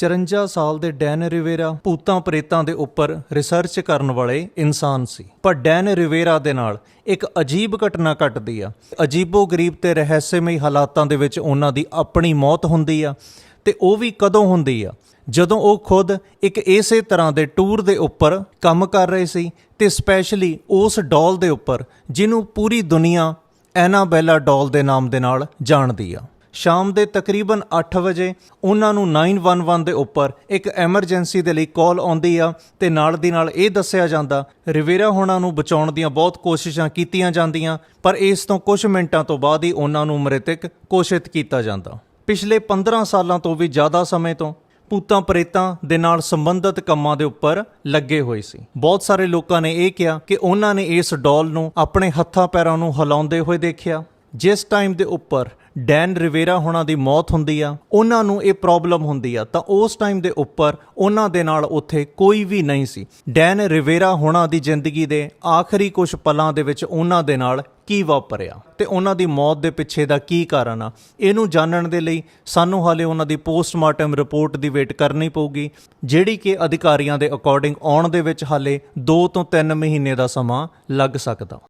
54 ਸਾਲ ਦੇ Dan Rivera ਭੂਤਾਂ ਪ੍ਰੇਤਾਂ ਦੇ ਉੱਪਰ ਰਿਸਰਚ ਕਰਨ ਵਾਲੇ ਇਨਸਾਨ ਸੀ। ਪਰ ਡੈਨ ਰਿਵੇਰਾ ਦੇ ਨਾਲ ਇੱਕ ਅਜੀਬ ਘਟਨਾ ਘਟਦੀ ਆ। ਅਜੀਬੋ ਗਰੀਬ ਤੇ ਰਹੱਸਮਈ ਹਾਲਾਤਾਂ ਦੇ ਵਿੱਚ ਉਹਨਾਂ ਦੀ ਆਪਣੀ ਮੌਤ ਹੁੰਦੀ ਆ ਤੇ ਉਹ ਵੀ ਕਦੋਂ ਹੁੰਦੀ ਆ? ਜਦੋਂ ਉਹ ਖੁਦ ਇੱਕ ਇਸੇ ਤਰ੍ਹਾਂ ਦੇ ਟੂਰ ਦੇ ਉੱਪਰ ਕੰਮ ਕਰ ਰਹੇ ਸੀ ਤੇ ਸਪੈਸ਼ਲੀ ਉਸ ਡਾਲ ਦੇ ਉੱਪਰ, ਜਿਹਨੂੰ ਪੂਰੀ ਦੁਨੀਆ ਐਨਾਬੈਲਾ ਡਾਲ ਦੇ ਨਾਮ ਦੇ ਨਾਲ ਜਾਣਦੀ ਆ। ਸ਼ਾਮ ਦੇ ਤਕਰੀਬਨ 8 ਵਜੇ ਉਹਨਾਂ ਨੂੰ 911 ਦੇ ਉੱਪਰ ਇੱਕ ਐਮਰਜੈਂਸੀ ਦੇ ਲਈ ਕਾਲ ਆਉਂਦੀ ਆ ਤੇ ਨਾਲ ਦੀ ਨਾਲ ਇਹ ਦੱਸਿਆ ਜਾਂਦਾ, ਰਿਵੇਰਾ ਹੋਣਾ ਨੂੰ ਬਚਾਉਣ ਦੀਆਂ ਬਹੁਤ ਕੋਸ਼ਿਸ਼ਾਂ ਕੀਤੀਆਂ ਜਾਂਦੀਆਂ, ਪਰ ਇਸ ਤੋਂ ਕੁਝ ਮਿੰਟਾਂ ਤੋਂ ਬਾਅਦ ਹੀ ਉਹਨਾਂ ਨੂੰ ਮ੍ਰਿਤਕ ਘੋਸ਼ਿਤ ਕੀਤਾ ਜਾਂਦਾ। ਪਿਛਲੇ 15 ਸਾਲਾਂ ਤੋਂ ਵੀ ਜ਼ਿਆਦਾ ਸਮੇਂ ਤੋਂ ਭੂਤਾਂ ਪ੍ਰੇਤਾਂ ਦੇ ਨਾਲ ਸੰਬੰਧਿਤ ਕੰਮਾਂ ਦੇ ਉੱਪਰ ਲੱਗੇ ਹੋਏ ਸੀ। ਬਹੁਤ ਸਾਰੇ ਲੋਕਾਂ ਨੇ ਇਹ ਕਿਹਾ ਕਿ ਉਹਨਾਂ ਨੇ ਇਸ ਡੋਲ ਨੂੰ ਆਪਣੇ ਹੱਥਾਂ ਪੈਰਾਂ ਨੂੰ ਹਿਲਾਉਂਦੇ ਹੋਏ ਦੇਖਿਆ। ਜਿਸ ਟਾਈਮ ਦੇ ਉੱਪਰ ਡੈਨ ਰਿਵੇਰਾ ਹੋਣਾ ਦੀ ਮੌਤ ਹੁੰਦੀ ਆ, ਉਹਨਾਂ ਨੂੰ ਇਹ ਪ੍ਰੋਬਲਮ ਹੁੰਦੀ ਆ, ਤਾਂ ਉਸ ਟਾਈਮ ਦੇ ਉੱਪਰ ਉਹਨਾਂ ਦੇ ਨਾਲ ਉੱਥੇ ਕੋਈ ਵੀ ਨਹੀਂ ਸੀ। ਡੈਨ ਰਿਵੇਰਾ ਹੋਣਾ ਦੀ ਜ਼ਿੰਦਗੀ ਦੇ ਆਖਰੀ ਕੁਝ ਪਲਾਂ ਦੇ ਵਿੱਚ ਉਹਨਾਂ ਦੇ ਨਾਲ ਕੀ ਵਾਪਰਿਆ ਤੇ ਉਹਨਾਂ ਦੀ ਮੌਤ ਦੇ ਪਿੱਛੇ ਦਾ ਕੀ ਕਾਰਨ ਆ? ਇਹਨੂੰ ਜਾਣਨ ਦੇ ਲਈ ਸਾਨੂੰ ਹਾਲੇ ਉਹਨਾਂ ਦੀ ਪੋਸਟਮਾਰਟਮ ਰਿਪੋਰਟ ਦੀ ਵੇਟ ਕਰਨੀ ਪਊਗੀ, ਜਿਹੜੀ ਕਿ ਅਧਿਕਾਰੀਆਂ ਦੇ ਅਕੋਰਡਿੰਗ ਆਉਣ ਦੇ ਵਿੱਚ ਹਾਲੇ 2 ਤੋਂ 3 ਮਹੀਨੇ ਦਾ ਸਮਾਂ ਲੱਗ ਸਕਦਾ।